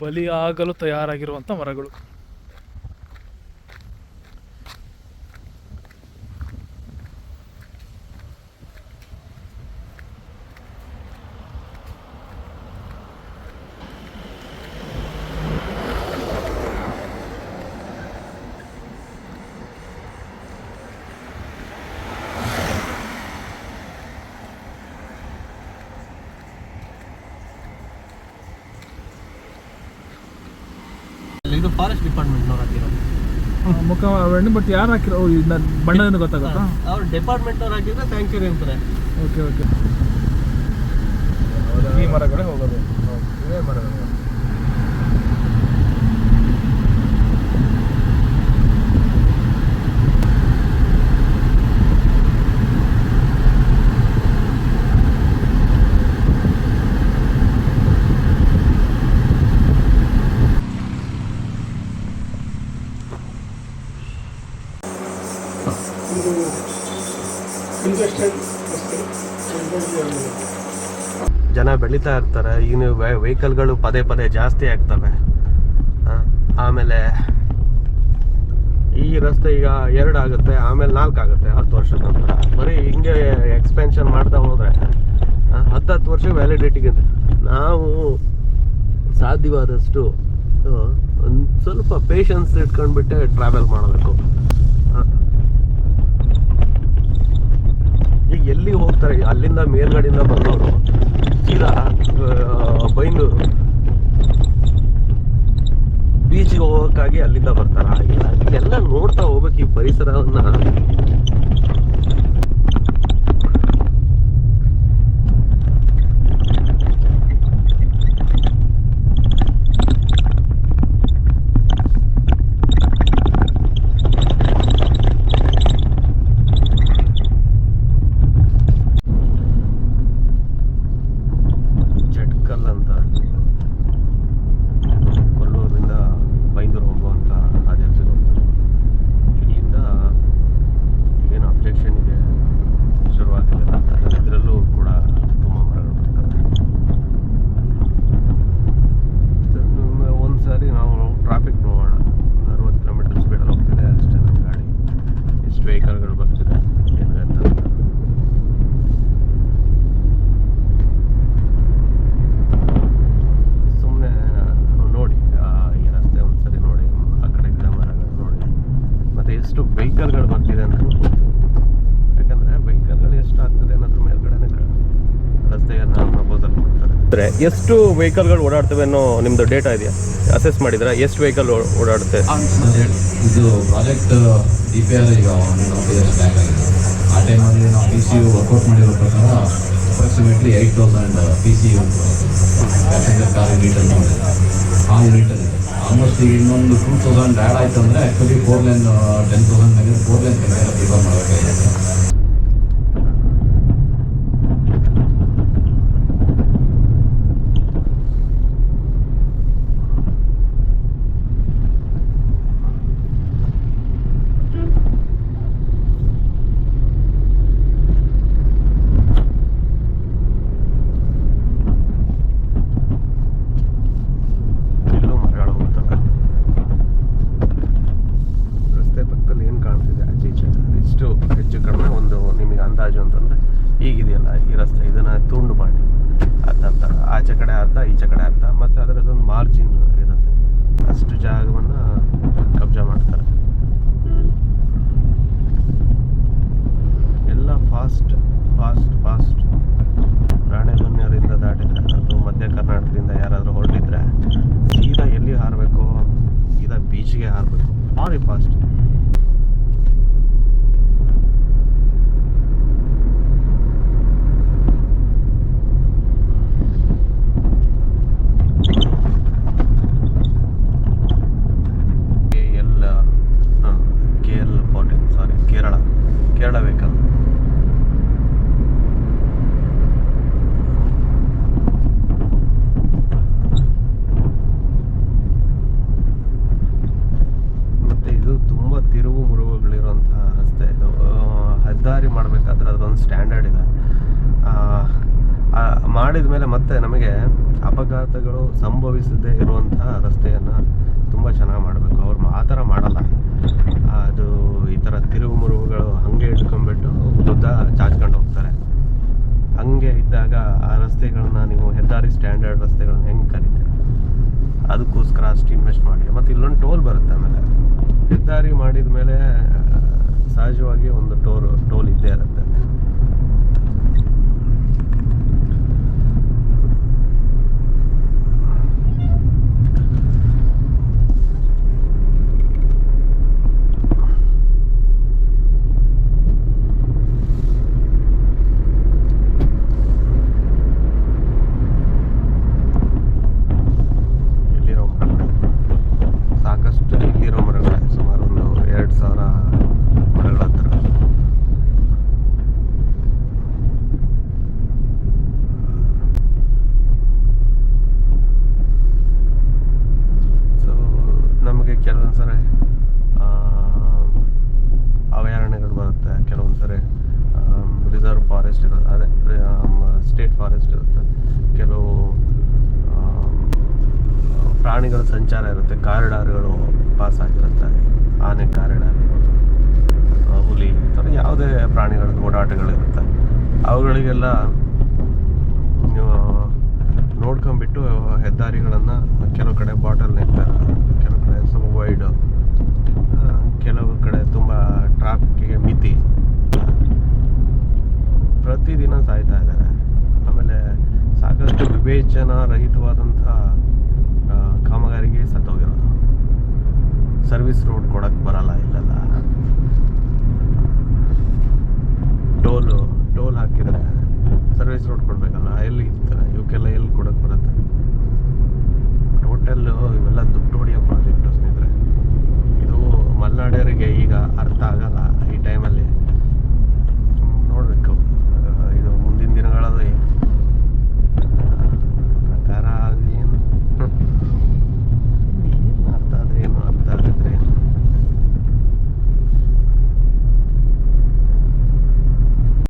ಬಲಿಯಾಗಲು ತಯಾರಾಗಿರುವಂಥ ಮರಗಳು. ಫಾರೆಸ್ಟ್ ಡಿಪಾರ್ಟ್ಮೆಂಟ್ನವ್ರು ಹಾಕಿರೋದು. ಮುಖ ಬಟ್ ಯಾರು ಹಾಕಿರೋ ಬಣ್ಣದಿಂದ ಗೊತ್ತಾಗುತ್ತಾ? ಅವ್ರು ಡಿಪಾರ್ಟ್ಮೆಂಟ್ನವ್ರು ಹಾಕಿದ್ರೆ ಸ್ಯಾಂಕ್ಚುರಿ ಅಂತಾರೆ. Okay okay. ಈ ಮರಗಳೇ ಹೋಗೋದು. ಇವೇ ಮರಗಳು. ಜನ ಬೆಳೀತಾ ಇರ್ತಾರೆ ಈಗ ವೆಹಿಕಲ್ಗಳು ಪದೇ ಪದೇ ಜಾಸ್ತಿ ಆಗ್ತವೆ. ಆಮೇಲೆ ಈ ರಸ್ತೆ ಈಗ ಎರಡು ಆಗುತ್ತೆ, ಆಮೇಲೆ ನಾಲ್ಕು ಆಗುತ್ತೆ, ಹತ್ತು ವರ್ಷದ ನಂತರ. ಬರೀ ಹಿಂಗೆ ಎಕ್ಸ್ಪೆನ್ಷನ್ ಮಾಡ್ತಾ ಹೋದರೆ ಹತ್ತು ಹತ್ತು ವರ್ಷ ವ್ಯಾಲಿಡಿಟಿಗೆ ನಾವು ಸಾಧ್ಯವಾದಷ್ಟು ಒಂದು ಸ್ವಲ್ಪ ಪೇಷನ್ಸ್ ಇಟ್ಕೊಂಡ್ಬಿಟ್ಟೆ ಟ್ರಾವೆಲ್ ಮಾಡಬೇಕು ಆ, ಈಗ ಎಲ್ಲಿ ಹೋಗ್ತಾರೆ ಅಲ್ಲಿಂದ ಮೇಲ್ಗಡೆಯಿಂದ ಬಂದವರು ಸೀದಾ ಬೈಂದೂರು ಬೀಚ್ಗೆ ಹೋಗೋಕ್ಕಾಗಿ ಅಲ್ಲಿಂದ ಬರ್ತಾರ. ಇಲ್ಲ ಇದೆಲ್ಲ ನೋಡ್ತಾ ಹೋಗ್ಬೇಕು ಈ ಪರಿಸರವನ್ನ ಜಟ್ಕಲ್ ಅಂತ ಕೊಲ್ಲೂರಿನಿಂದ ಬೈಂದೂರು ಹೋಗುವಂಥ ಹಾದಿಯಲ್ಲಿ ಸಿಗುತ್ತೆ ಇಲ್ಲಿಂದ ಏನು ಅಬ್ಜೆಕ್ಷನ್ ಇದೆ ಶುರುವಾಗಿದೆ ಇದರಲ್ಲೂ ಕೂಡ ತುಂಬ ಮರಗಳು ಬರ್ತವೆ ಇದನ್ನು ಒಂದು ಸಾರಿ ನಾವು ಟ್ರಾಫಿಕ್ ನೋಡೋಣ ಅರವತ್ತು ಕಿಲೋಮೀಟರ್ ಸ್ಪೀಡಲ್ಲಿ ಹೋಗ್ತಿದೆ ಅಷ್ಟೇ ನಮ್ಮ ಗಾಡಿ ಎಷ್ಟು ವೆಹಿಕಲ್ಗಳು ಬರ್ತಿದೆ ಏನು ಅಂತ ಸುಮ್ಮನೆ ನೋಡಿ ಆ, ಈ ರಸ್ತೆ ಒಂದ್ಸರಿ ನೋಡಿ ಆ ಕಡೆ ಗಿಡ ಮರಗಳು ನೋಡಿ ಮತ್ತೆ ಎಷ್ಟು ವೆಹಿಕಲ್ಗಳು ಬರ್ತಿದೆ ಅಂತ ಯಾಕಂದ್ರೆ ವೆಹಿಕಲ್ಗಳು ಎಷ್ಟು ಆಗ್ತದೆ ಅನ್ನೋದ್ರ ಮೇಲ್ಗಡೆನೆ ಕ- ರಸ್ತೆಯನ್ನ ಪ್ರಪೋಸಲ್ ಮಾಡ್ತಾರೆ ಎಷ್ಟು ವೆಹಿಕಲ್ಗಳು ಓಡಾಡ್ತವೆ ಅನ್ನೋ ನಿಮ್ದು ಡೇಟಾ ಇದೆಯಾ? ಅಸೆಸ್ ಮಾಡಿದ್ರೆ ಎಷ್ಟು ವೆಹಿಕಲ್ ಓಡಾಡುತ್ತೆ? ಇದು ಪ್ರಾಜೆಕ್ಟ್ ಡಿ ಪಿ ಆರ್ ಈಗ ಆ ಟೈಮಲ್ಲಿ ನಾವು ಪಿ ಸಿ ಯು ವರ್ಕೌಟ್ ಮಾಡಿರೋ ಪ್ರಕಾರ approximately eight thousand P C U passenger car ಯೂನಿಟಲ್ಲಿ ಆ ಯೂನಿಟಲ್ಲಿ ಆಲ್ಮೋಸ್ಟ್ ಈಗ ಇನ್ನೊಂದು ಟೂ ತೌಸಂಡ್ ಆ್ಯಡ್ ಆಯ್ತು ಅಂದರೆ actually four lane ten thousand ಮೇಲೆ ಫೋರ್ ಲೈನ್ ಪ್ರಿಫರ್ ಮಾಡಬೇಕಾಗಿದೆ ಇಲ್ಲೂ ಮರಗಳು ಹೋಗ್ತವೆ ರಸ್ತೆ ಪಕ್ಕದಲ್ಲಿ ಏನು ಕಾಣ್ತಿದೆ ಆಚೆ ಈಚೆ ಇಷ್ಟು ಹೆಚ್ಚು ಕಡಿಮೆ ಒಂದು ನಿಮಗೆ ಅಂದಾಜು ಅಂತಂದರೆ ಈ ಇದನ್ನು ತುಂಡು ಮಾಡಿ. ಅರ್ಧ ಆಚೆ ಕಡೆ ಅರ್ಧ ಈಚೆ ಕಡೆ ಅರ್ಧ ಮತ್ತು ಅದರದ್ದೊಂದು ಮಾರ್ಜಿನ್ ಇರುತ್ತೆ. ಅಷ್ಟು ಜಾಗವನ್ನು ಕಬ್ಜಾ ಮಾಡ್ತಾರೆ. ಎಲ್ಲ ಫಾಸ್ಟ್ ಫಾಸ್ಟ್ ಫಾಸ್ಟ್ ಕೇಳಬೇಕಲ್ಲ ಮತ್ತು ಇದು ತುಂಬ ತಿರುವು ಮುರುವುಗಳಿರುವಂತಹ ರಸ್ತೆ. ಇದು ಹೆದ್ದಾರಿ ಮಾಡಬೇಕಾದ್ರೆ ಅದೊಂದು ಸ್ಟ್ಯಾಂಡರ್ಡ್ ಇದೆ. ಮಾಡಿದ ಮೇಲೆ ಮತ್ತೆ ನಮಗೆ ಅಪಘಾತಗಳು ಸಂಭವಿಸದೇ ಇರುವಂತಹ ರಸ್ತೆಯನ್ನು ತುಂಬ ಚೆನ್ನಾಗಿ ಮಾಡಬೇಕು. ಅವ್ರು ಆ ಥರ ಮಾಡಲ್ಲ. ಚಾಚ್ಕೊಂಡು ಹೋಗ್ತಾರೆ. ಹಂಗೆ ಇದ್ದಾಗ ಆ ರಸ್ತೆಗಳನ್ನ ನೀವು ಹೆದ್ದಾರಿ ಸ್ಟ್ಯಾಂಡರ್ಡ್ ರಸ್ತೆಗಳನ್ನ ಹೆಂಗೆ ಕರಿತೀರಿ? ಅದಕ್ಕೋಸ್ಕರ ಅಷ್ಟು ಇನ್ವೆಸ್ಟ್ ಮಾಡಿ. ಮತ್ತು ಇಲ್ಲೊಂದು ಟೋಲ್ ಬರುತ್ತೆ ಆಮೇಲೆ. ಹೆದ್ದಾರಿ ಮಾಡಿದ ಮೇಲೆ ಸಹಜವಾಗಿ ಒಂದು ಟೋಲ್ ಟೋಲ್ ಇದ್ದೇ ಇರುತ್ತೆ ಇಲ್ಲಿರೋ ಮರಗಳು ಸಾಕಷ್ಟು ಇಲ್ಲಿರೋ ಮರಗಳೇ ಸುಮಾರು ಒಂದು ಎರಡು ಸಾವಿರ ಮರಗಳ ಹತ್ರ ಸೊ ನಮಗೆ ಕೆಲವೊಂದು ಸರಿ ಅಭಯಾರಣ್ಯಗಳು ಬರುತ್ತೆ, ಕೆಲವೊಂದು ಸರಿ ರಿಸರ್ವ್ ಫಾರೆಸ್ಟ್ ಇರುತ್ತೆ, ಅದೇ ಸ್ಟೇಟ್ ಫಾರೆಸ್ಟ್ ಇರುತ್ತೆ. ಕೆಲವು ಪ್ರಾಣಿಗಳ ಸಂಚಾರ ಇರುತ್ತೆ, ಕಾರಿಡಾರ್ಗಳು ಪಾಸ್ ಆಗಿರುತ್ತೆ, ಆನೆ ಕಾರಿಡಾರ್ ಹುಲಿ, ಈ ಥರ ಯಾವುದೇ ಪ್ರಾಣಿಗಳ ಓಡಾಟಗಳಿರುತ್ತೆ. ಅವುಗಳಿಗೆಲ್ಲ ನೋಡ್ಕೊಂಬಿಟ್ಟು ಹೆದ್ದಾರಿಗಳನ್ನು ಕೆಲವು ಕಡೆ ಬಾಟಲ್ ನೆಕ್ ಕೆಲವು ಕಡೆ ಸ್ವಲ್ಪ ವೈಡು ಕೆಲವು ಕಡೆ ತುಂಬ ಟ್ರಾಫಿಕ್ಕಿಗೆ ಮಿತಿ. ಪ್ರತಿದಿನ ಸಾಯ್ತಾ ಇದ್ದಾರೆ. ಆಮೇಲೆ ಸಾಕಷ್ಟು ವಿವೇಚನಾ ರಹಿತವಾದಂಥ ಕಾಮಗಾರಿಗೆ ಸತ್ತೋಗಿರೋದು. ಸರ್ವಿಸ್ ರೋಡ್ ಕೊಡಕ್ಕೆ ಬರಲ್ಲ ಇಲ್ಲೆಲ್ಲ. ಟೋಲು ಟೋಲ್ ಹಾಕಿದರೆ ಸರ್ವಿಸ್ ರೋಡ್ ಕೊಡಬೇಕಲ್ಲ?